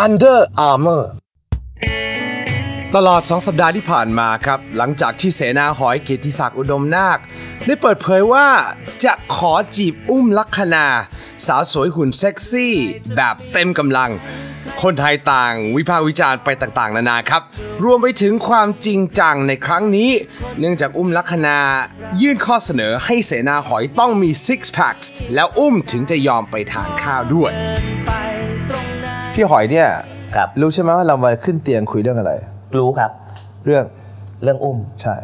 Under Armour ตลอด 2 สัปดาห์ที่ผ่านมาครับ หลังจากที่เสนาหอยเกติศักดิ์อุดมนาค ได้เปิดเผยว่าจะขอจีบอุ้มลักษณา สาวสวยหุ่นเซ็กซี่ แบบเต็มกำลัง คนไทยต่างวิพากษ์วิจารณ์ไปต่างๆ นานาครับ รวมไปถึงความจริงจังในครั้งนี้ เนื่องจากอุ้มลักษณา ยื่นข้อเสนอให้เสนาหอยต้องมี six packs แล้วอุ้มถึงจะยอมไปทานข้าวด้วย พี่หอยเนี่ยครับ รู้ใช่ไหมว่าเรามาขึ้นเตียงคุยเรื่องอะไร รู้ครับ เรื่องเรื่องอุ้มใช่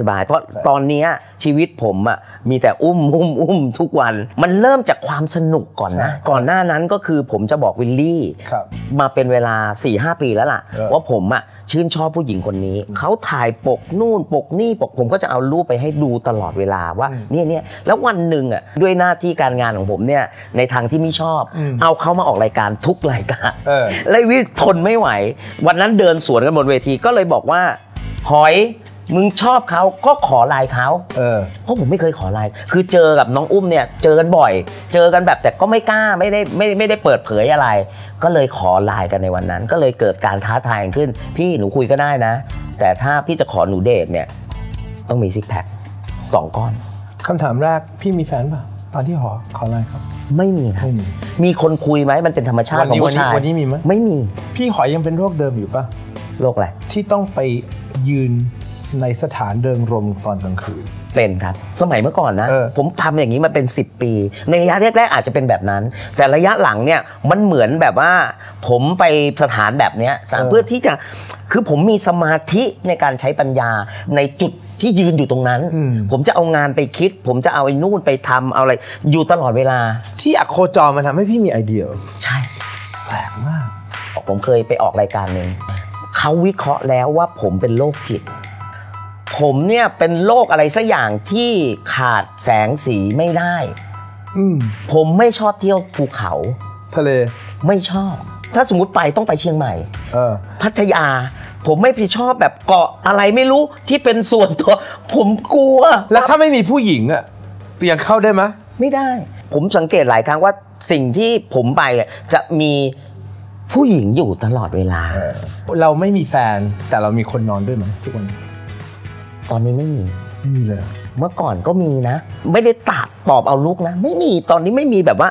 สบายๆเพราะตอนเนี้ยชีวิตผมอะมีแต่อุ้มอุ้มอุ้มทุกวัน มันเริ่มจากความสนุกก่อนนะใช่ก่อนหน้านั้นก็คือผมจะบอกวิลลี่ครับมาเป็นเวลา4-5ปีแล้วล่ะเออว่าผมอะ ชื่นชอบผู้หญิงคนนี้ เขาถ่ายปกนู่นปกนี่ปกผมก็จะเอารูปไปให้ดูตลอดเวลาว่าเนี่ยเนี่ยแล้ววันหนึ่งอะด้วยหน้าที่การงานของผมเนี่ยในทางที่ไม่ชอบ เอาเขามาออกรายการทุกรายการเออเลยวิทนไม่ไหว วันนั้นเดินสวนกันบนเวทีก็เลยบอกว่าหอย มึงชอบเขาก็ขอไลน์เขาเออเพราะผมไม่เคยขอไลน์คือเจอกับน้องอุ้มเนี่ยเจอกันบ่อย เจอกันแบบแต่ก็ไม่กล้าไม่ได้ไม่ไม่ได้เปิดเผยอะไร ก็เลยขอไลน์กันในวันนั้น ก็เลยเกิดการท้าทายกันขึ้น พี่หนูคุยก็ได้นะ แต่ถ้าพี่จะขอหนูเดทเนี่ยต้องมีซิกแพคสองก้อนคำถามแรกพี่มีแฟนป่ะตอนที่หอขออะไรครับ ไม่มีครับไม่มีมีคนคุยไหมมันเป็นธรรมชาติวันของนี้ผู้ชายวันนี้วันนี้มีไหมไม่มี พี่หอยยังเป็นโรคเดิมอยู่ป่ะโรคอะไรที่ต้องไปยืน ในสถานเริงรมตอนกลางคืน เป็นครับ สมัยเมื่อก่อนนะ เออ ผมทำอย่างนี้มาเป็น 10 ปี ในระยะแรกๆอาจจะเป็นแบบนั้น แต่ระยะหลังเนี่ยมันเหมือนแบบว่า ผมไปสถานแบบเนี้ยสถานเพื่อที่จะคือผมมีสมาธิในการใช้ปัญญาในจุดที่ยืนอยู่ตรงนั้น ผมจะเอางานไปคิด ผมจะเอาไอ้นู่นไปทำเอาอะไรอยู่ตลอดเวลาที่อักโคจรมันทำให้พี่มีไอเดียใช่ แปลกมาก ผมเคยไปออกรายการหนึ่งเขาวิเคราะห์แล้วว่าผมเป็นโรคจิต ผมเนี่ยเป็นโรคอะไรสักอย่างที่ขาดแสงสีไม่ได้ อืมผมไม่ชอบเที่ยวภูเขา ทะเล ไม่ชอบ ถ้าสมมติไปต้องไปเชียงใหม่ เออ พัทยา ผมไม่ไปชอบแบบเกาะอะไรไม่รู้ที่เป็นส่วนตัว ผมกลัว แล้วถ้าไม่มีผู้หญิงอะยังเข้าได้ไหมไม่ได้ ผมสังเกตหลายครั้งว่าสิ่งที่ผมไปอะจะมีผู้หญิงอยู่ตลอดเวลาเออเราไม่มีแฟนแต่เรามีคนนอนด้วยไหมทุกวันนี้ ตอนนี้ไม่มีไม่มีเลยเมื่อก่อนก็มีนะ ไม่ได้ตัดตอบเอาลูกนะ ไม่มีตอนนี้ไม่มีแบบว่า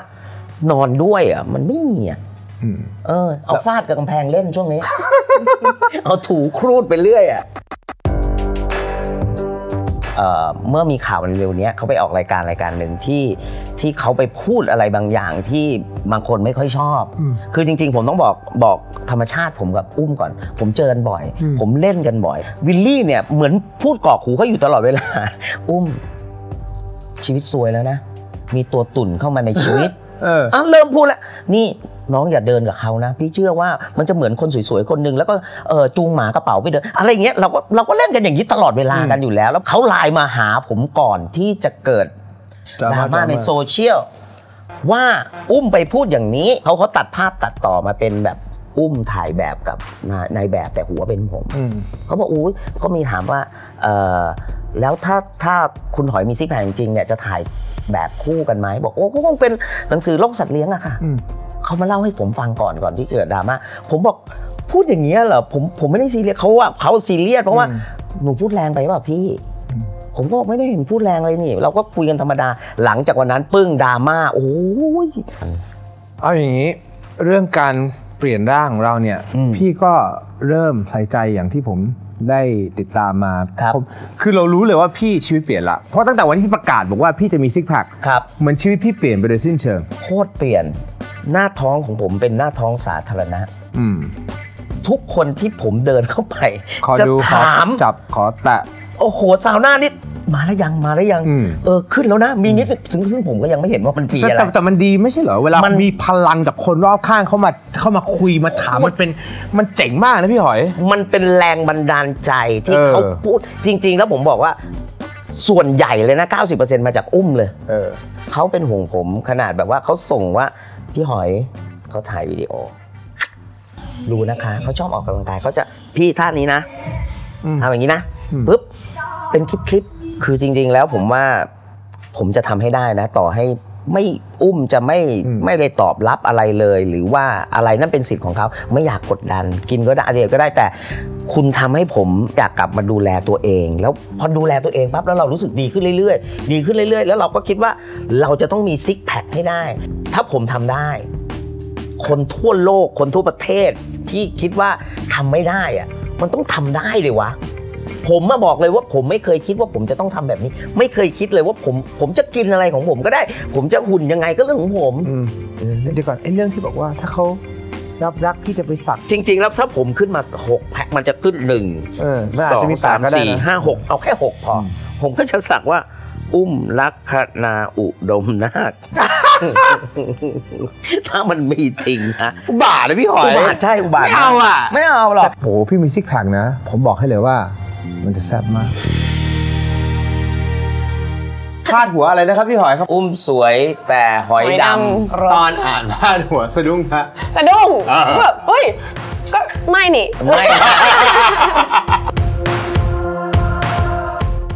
นอนด้วยอะ มันไม่มีอะอืมเออ เอาฟาดกับกำแพงเล่นช่วงนี้ เอาถูครูดไปเรื่อยอะ เอ่อเมื่อมีข่าวเร็วๆเนี้ยเขาไปออกรายการรายการหนึ่งที่ที่เขาไปพูดอะไรบางอย่างที่บางคนไม่ค่อยชอบ คือจริงๆ ผมต้องบอกบอกธรรมชาติผมกับอุ้มก่อน ผมเจอกันบ่อย ผมเล่นกันบ่อย วิลลี่เนี่ยเหมือนพูดกรอกหูเขาอยู่ตลอดเวลา อุ้ม ชีวิตซวยแล้วนะ มีตัวตุ่นเข้ามาในชีวิตเอออะเริ่มพูดแล้วนี่ น้องอย่าเดินกับเขานะ พี่เชื่อว่ามันจะเหมือนคนสวยๆคนหนึ่งแล้วก็เออจูงหมากระเป๋าไปเดินอะไรอย่างเงี้ยเราก็เราก็เล่นกันอย่างนี้ตลอดเวลากันอยู่แล้ว แล้วเขาไลน์มาหาผมก่อนที่จะเกิดดราดม่าราม่าในดราม่าโซเชียลว่าอุ้มไปพูดอย่างนี้เขาเขาตัดภาพตัดต่อมาเป็นแบบอุ้มถ่ายแบบกับนายนายแบบแต่หัวเป็นผมอืมเขาบอกอุ้ยก็มีถามว่าเออแล้วถ้าถ้าคุณหอยมีซิกแพคจริงๆเนี่ยจะถ่ายแบบคู่กันไหมบอกโอ้ก็คงเป็นหนังสือโลกสัตว์เลี้ยงอะค่ะอืม เขามาเล่าให้ผมฟังก่อนก่อนที่เกิดดราม่าผมบอกพูดอย่างเงี้ยเหรอผมผมไม่ได้ซีเรียสเขาว่าเขาซีเรียสเพราะว่าอืมหนูพูดแรงไปเปล่าพี่อืมผมก็บอกไม่ได้เห็นพูดแรงเลยนี่ เราก็คุยกันธรรมดาหลังจากวันนั้นปึ้งดราม่าโอ้ยเอาอย่างนี้เรื่องการเปลี่ยนร่างของเราเนี่ยอืมพี่ก็เริ่มใส่ใจอย่างที่ผมได้ติดตามมาครับผมคือเรารู้เลยว่าพี่ชีวิตเปลี่ยนละ เพราะตั้งแต่วันที่พี่ประกาศบอกว่าพี่จะมีซิกแพคครับเหมือนชีวิตพี่เปลี่ยนไปโดยสิ้นเชิง โคตรเปลี่ยน หน้าท้องของผมเป็นหน้าท้องสาธารณะ อืม ทุกคนที่ผมเดินเข้าไป ขอจะดูขอถาม จับขอแตะ โอ้โหสาวหน้านี่มาแล้วยังมาแล้วยังอืม เออขึ้นแล้วนะ มีนิดซึ่งซึ่งผมก็ยังไม่เห็นว่ามันปีแต่อะไร แต่แต่มันดีไม่ใช่เหรอ เวลามันมีพลังจากคนรอบข้างเข้ามาเข้ามาคุยมาถามมันเป็นมันเจ๋งมากนะพี่หอย มันเป็นแรงบันดาลใจที่เออ เขาพูดจริง ๆ แล้วผมบอกว่าส่วนใหญ่เลยนะ 90%มาจากอุ้มเลย เออ เขาเป็นห่วงผมขนาดแบบว่าเขาส่งว่า พี่หอยเขาถ่ายวิดีโอ รู้นะคะเขาชอบออกกำลังกายเขาจะพี่ท่านี้นะอืมทำอย่างนี้นะอืมปุ๊บเป็นคลิปคลิปๆคือจริง ๆ แล้วผมว่าผมจะทำให้ได้นะ ต่อให้ ไม่อุ้มจะไม่ไม่ได้ตอบรับอะไรเลย หรือว่าอะไรนั่นเป็นสิทธิ์ของเขาไม่อยากกดดัน กินก็ได้อะไรก็ได้แต่คุณทำให้ผมอยากกลับมาดูแลตัวเอง แล้วพอดูแลตัวเองปั๊บแล้วเรารู้สึกดีขึ้นเรื่อยๆ ดีขึ้นเรื่อยๆ แล้วเราก็คิดว่าเราจะต้องมีซิกแพคให้ได้ ถ้าผมทำได้ คนทั่วโลกคนทั่วประเทศที่คิดว่าทำไม่ได้อะมันต้องทำได้เลยวะ ผมมาบอกเลยว่าผมไม่เคยคิดว่าผมจะต้องทำแบบนี้ ไม่เคยคิดเลยว่าผมผมจะกินอะไรของผมก็ได้ ผมจะหุ่นยังไงก็เรื่องของผมอืมเดี๋ยวก่อนไอ้เรื่องที่บอกว่าถ้าเขารับรักพี่จะไปสัก จริง ๆ แล้วถ้าผมขึ้นมาหกแพ็คมันจะขึ้นหนึ่งเออมันอาจสอจะงมีสาปากมก็ได้สี่นะห้าหกเอาแค่หกพออมผมก็จะสักว่า อุ้มลักษนาอุดมนาคถ้ามันมีจริงนะอุบาทเลยพี่หอยอุบาทใช่อุบาทไม่เอาอะไม่เอาหรอกโหพี่มีซิกแพคนะ ผมบอกให้เลยว่า มันจะแซ่บมากพาดหัวอะไรนะครับพี่หอยครับ อุ้มสวยแต่หอยหอยดดตอนอ่านพาดหัวสะดุ้งฮะสะดุ้งอ่าแบบเฮ้ยก็ไม่นี่ำไม่